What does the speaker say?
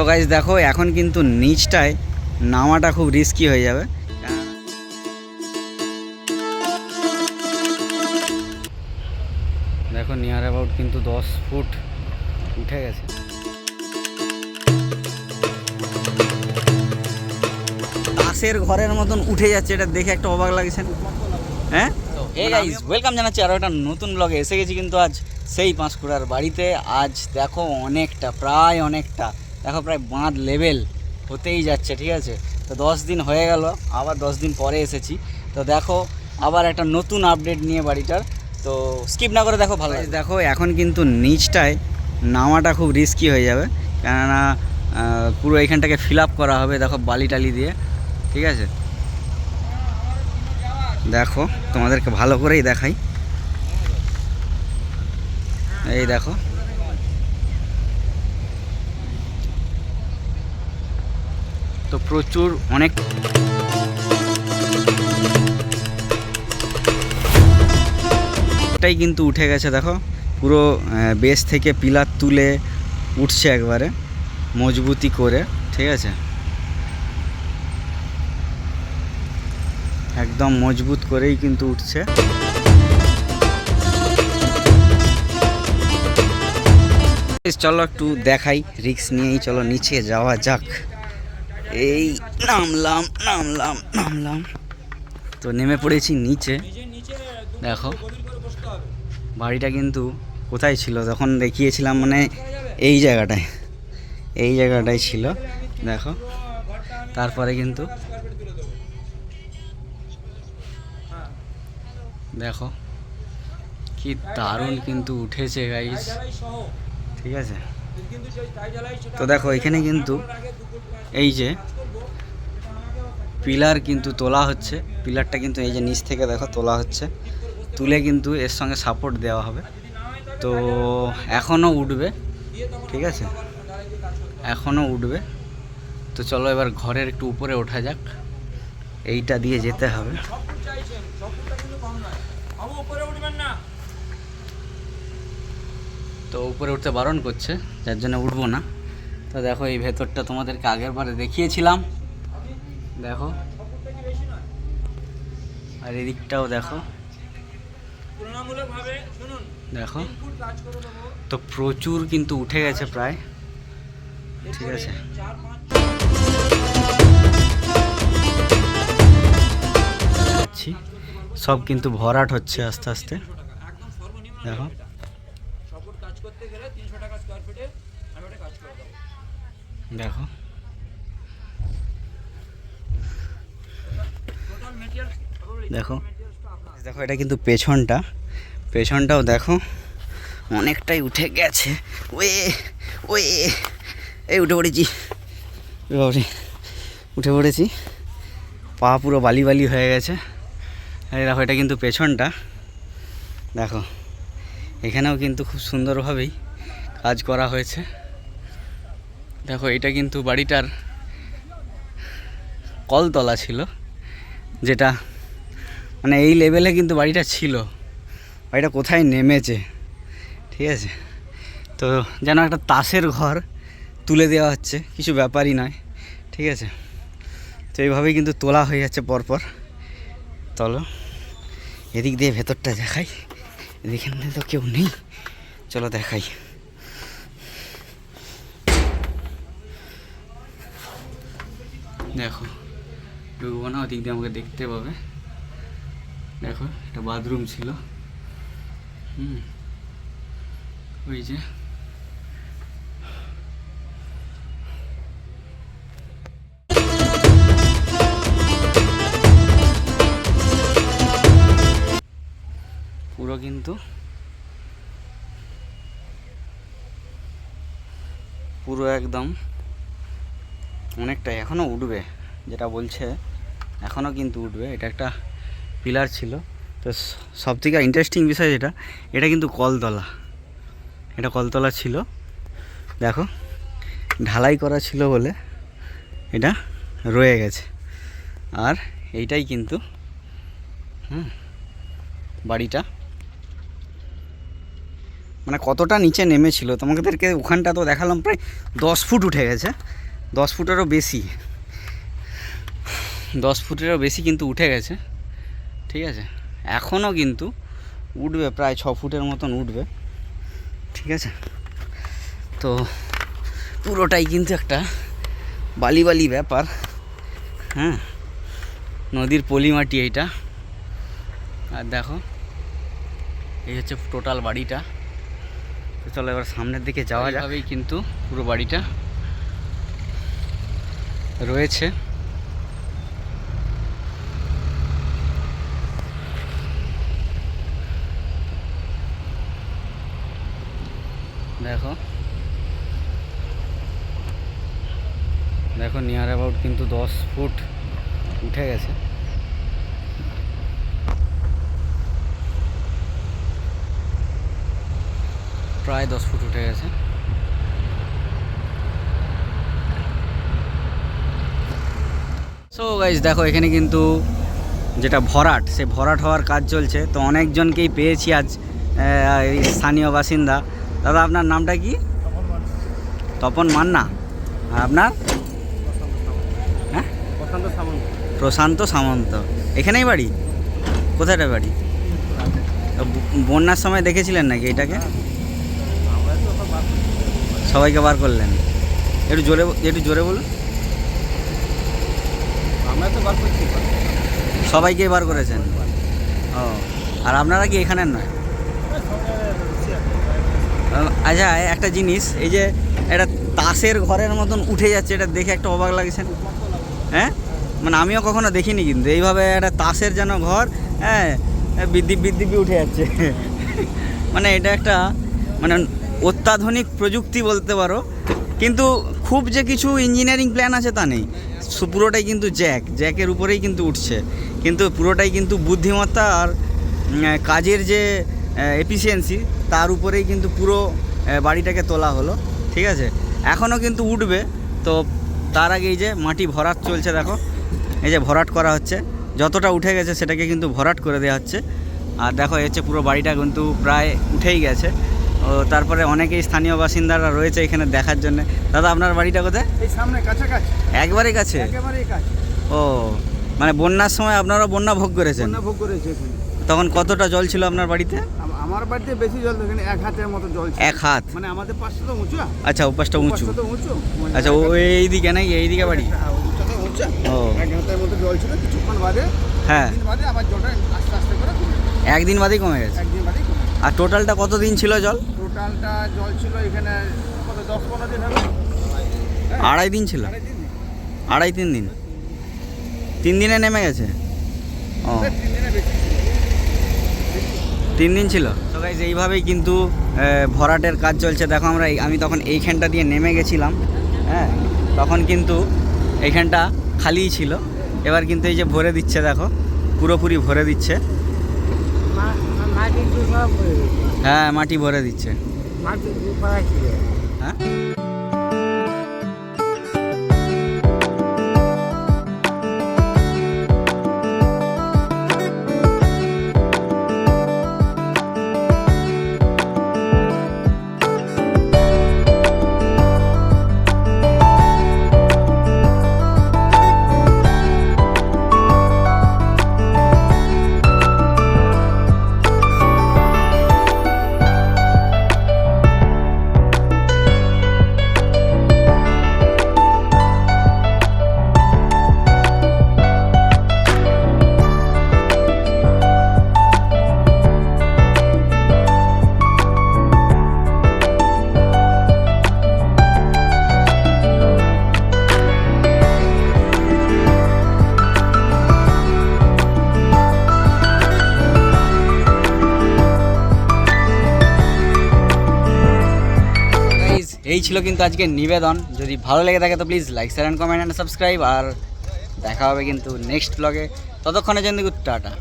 তো গাইজ দেখো, এখন কিন্তু নিচটায় নামাটা খুব রিস্কি হয়ে যাবে। দেখো নিয়ার অ্যাবাউট কিন্তু দশ ফুট উঠে গেছে। তাসের ঘরের মতন উঠে যাচ্ছে, এটা দেখে একটা অবাক লাগছে? হ্যাঁ? গাইজ ওয়েলকাম জানাচ্ছি আরও একটা নতুন ব্লগে এসে গেছি কিন্তু আজ সেই পাঁশকুড়ার বাড়িতে। আজ দেখো অনেকটা, প্রায় অনেকটা। দেখো প্রায় বাঁধ লেভেল হতেই যাচ্ছে, ঠিক আছে? তো দশ দিন হয়ে গেল, আবার দশ দিন পরে এসেছি। তো দেখো, আবার একটা নতুন আপডেট নিয়ে বাড়িটার। তো স্কিপ না করে দেখো, ভালো। দেখো, এখন কিন্তু নিচটায় নামাটা খুব রিস্কি হয়ে যাবে। কেননা পুরো এইখানটাকে ফিল আপ করা হবে, দেখো বালি টালি দিয়ে। ঠিক আছে? দেখো, তোমাদেরকে ভালো করেই দেখাই। এই দেখো তো প্রচুর, অনেক কিন্তু উঠে গেছে, দেখো। পুরো বেস থেকে পিলার তুলে উঠছে একবারে, মজবুতি করে, ঠিক আছে? একদম মজবুত করেই কিন্তু উঠছে। চলো একটু দেখাই রিক্স নিয়েই চলো, নিচে যাওয়া যাক। এই নামলাম নামলাম নামলাম। তো নেমে পড়েছি নিচে। দেখো, বাড়িটা কিন্তু কোথায় ছিল? তখন দেখিয়েছিলাম মানে এই জায়গাটায় এই জায়গাটায় ছিল। দেখো, তারপরে কিন্তু দেখো, কি দারুণ কিন্তু উঠেছে গাইস ঠিক আছে? তো দেখো, এখানে কিন্তু এই যে পিলার কিন্তু তোলা হচ্ছে। পিলারটা কিন্তু এই যে নিচ থেকে দেখো, তোলা হচ্ছে। তুলে কিন্তু এর সঙ্গে সাপোর্ট দেওয়া হবে। তো এখনও উঠবে, ঠিক আছে? এখনও উঠবে। তো চলো এবার ঘরের একটু উপরে ওঠা যাক। এইটা দিয়ে যেতে হবে। তো উপরে উঠতে বারণ করছে যার জন্য উঠবো না। তো দেখো এই ভেতরটা তোমাদেরকে আগের বারে দেখিয়েছিলাম। দেখো। আর এদিকটাও দেখো। দেখো। তো প্রচুর কিন্তু উঠে গেছে প্রায়। ঠিক আছে। সব কিন্তু ভরাট হচ্ছে আস্তে আস্তে। দেখো। দেখো। দেখো। দেখো এটা কিন্তু পেছনটা। পেছনটাও দেখো অনেকটাই উঠে গেছে। ওয়ে ওয়ে এই উঠে পড়েছি। বাবারে, উঠে পড়েছি। পা পুরো বালি বালি হয়ে গেছে। আর দেখো এটা কিন্তু পেছনটা। দেখো এখানেও কিন্তু খুব সুন্দরভাবেই কাজ করা হয়েছে। দেখো, এটা কিন্তু বাড়িটার কলতলা ছিল, যেটা মানে এই লেভেলে কিন্তু বাড়িটা ছিল। বাড়িটা কোথায় নেমেছে, ঠিক আছে? তো যেন একটা তাসের ঘর তুলে দেওয়া হচ্ছে, কিছু ব্যাপারই নয়, ঠিক আছে? তো এইভাবেই কিন্তু তোলা হয়ে যাচ্ছে পরপর। চলো, এদিক দিয়ে ভেতরটা দেখাই, এদিকে তো কেউ নেই, চলো দেখাই। দেখো, ঢুকবো না, ওদিক দিয়ে আমাকে দেখতে পাবে। দেখো, একটা বাথরুম ছিল। হুম, ওই যে। পুরো কিন্তু পুরো একদম অনেকটাই এখনও উঠবে, যেটা বলছে এখনও কিন্তু উঠবে, এটা একটা পিলার ছিল। তো সব থেকে ইন্টারেস্টিং বিষয় যেটা, এটা কিন্তু কলতলা, এটা কলতলা ছিল। দেখো, ঢালাই করা ছিল বলে এটা রয়ে গেছে। আর এইটাই কিন্তু, হুম, বাড়িটা। মানে কতটা নিচে নেমেছিল তোমাদেরকে ওখানটা তো দেখালাম, প্রায় দশ ফুট উঠে গেছে। দশ ফুটেরও বেশি। দশ ফুটেরও বেশি কিন্তু উঠে গেছে। ঠিক আছে? এখনও কিন্তু উঠবে, প্রায় ছ ফুটের মতন উঠবে। ঠিক আছে? তো পুরোটাই কিন্তু একটা বালি বালি ব্যাপার। হ্যাঁ? নদীর পলি মাটি এইটা। আর দেখো, এই হচ্ছে টোটাল বাড়িটা। তো চলো এবার সামনের দিকে যাওয়া যাবেই কিন্তু পুরো বাড়িটা রয়েছে। দেখো। দেখো নিয়ার অ্যাবাউট কিন্তু দশ ফুট উঠে গেছে। প্রায় দশ ফুট উঠে গেছে। সো গাইজ দেখো, এখানে কিন্তু যেটা ভরাট সে ভরাট হওয়ার কাজ চলছে। তো অনেকজনকেই পেয়েছি আজ স্থানীয় বাসিন্দা। দাদা, আপনার নামটা কি? তপন মান্না। আর আপনার? হ্যাঁ? প্রশান্ত সামন্ত। এখানেই বাড়ি? কোথায়টা বাড়ি? বন্যার সময় দেখেছিলেন নাকি এটাকে। সবাইকে বার করলেন। একটু জোরে একটু জোরে বলুন আমরা তো বার করছি সবাইকে বার করেছেন? ও, আর আপনারা কি এখানের নয় আচ্ছা একটা জিনিস, এই যে এটা তাসের ঘরের মতন উঠে যাচ্ছে, এটা দেখে একটা অবাক লাগছে। হ্যাঁ? মানে আমিও কখনো দেখিনি কিন্তু, এইভাবে একটা তাসের যেন ঘর হ্যাঁ বৃদ্ধি বৃদ্ধি উঠে যাচ্ছে। মানে এটা একটা মানে অত্যাধুনিক প্রযুক্তি বলতে পারো। কিন্তু খুব যে কিছু ইঞ্জিনিয়ারিং প্ল্যান আছে তা নেই। পুরোটাই কিন্তু জ্যাক। জ্যাকের উপরেই কিন্তু উঠছে। কিন্তু পুরোটাই কিন্তু বুদ্ধিমত্তা আর কাজের যে এফিসিয়েন্সি তার উপরেই কিন্তু পুরো বাড়িটাকে তোলা হলো। ঠিক আছে? এখনও কিন্তু উঠবে। তো তার আগে এই যে মাটি ভরাট চলছে, দেখো। এই যে ভরাট করা হচ্ছে। যতটা উঠে গেছে, সেটাকে কিন্তু ভরাট করে দেওয়া হচ্ছে। আর দেখো হচ্ছে পুরো বাড়িটা কিন্তু প্রায় উঠেই গেছে। ও তারপরে অনেকেই স্থানীয় বাসিন্দারা রয়েছে এখানে দেখার জন্য। দাদা আপনার বাড়িটা কোথায়? এই সামনে কাছাকাছি। একবারে কাছে? একেবারেই কাছে। ও মানে বন্যার সময় আপনারা বন্যা ভোগ করেছেন? বন্যা ভোগ করেছে এখানে। তখন কতটা জল ছিল আপনার বাড়িতে? আমার বাড়িতে বেশি জল এখানে এক হাতের মতো জল ছিল। এক হাত? মানে আমাদের পাশটা তো উঁচু। আচ্ছা উপাসটা উঁচু। উঁচু। মানে আচ্ছা ও এইদিকে নাকি এইদিকে বাড়ি? হ্যাঁ, তো উঁচু। ও। এক হাতের মতো জল ছিল কিছুক্ষণ বাদে হ্যাঁ। বাদে আবার জলটা আস্তে আস্তে করে। একদিন বাদেই কমে গেছে। একদিন বাদেই কমে গেছে। আর টোটালটা কত দিন ছিল জল? টোটালটা জল ছিল এখানে কত দশ পনেরো দিন হবে? আড়াই দিন ছিল? আড়াই তিন দিন। তিন দিনে নেমে গেছে? ও। তিন দিনে ছিল। তো গাইজ এইভাবেই কিন্তু ভরাটের কাজ চলছে। দেখো আমরা এই- আমি তখন এইখানটা দিয়ে নেমে গেছিলাম হ্যাঁ? তখন কিন্তু এইখানটা খালিই ছিল। এবার কিন্তু এই যে ভরে দিচ্ছে দেখো। পুরোপুরি ভরে দিচ্ছে। হ্যাঁ মাটি ভরে দিচ্ছে। মাটি হ্যাঁ? এই ছিল কিন্তু আজকে নিবেদন। যদি ভালো লেগে থাকে তো please like share and comment and subscribe আর দেখা হবে কিন্তু নেক্সট ব্লগে ততক্ষণের জন্য টাটা।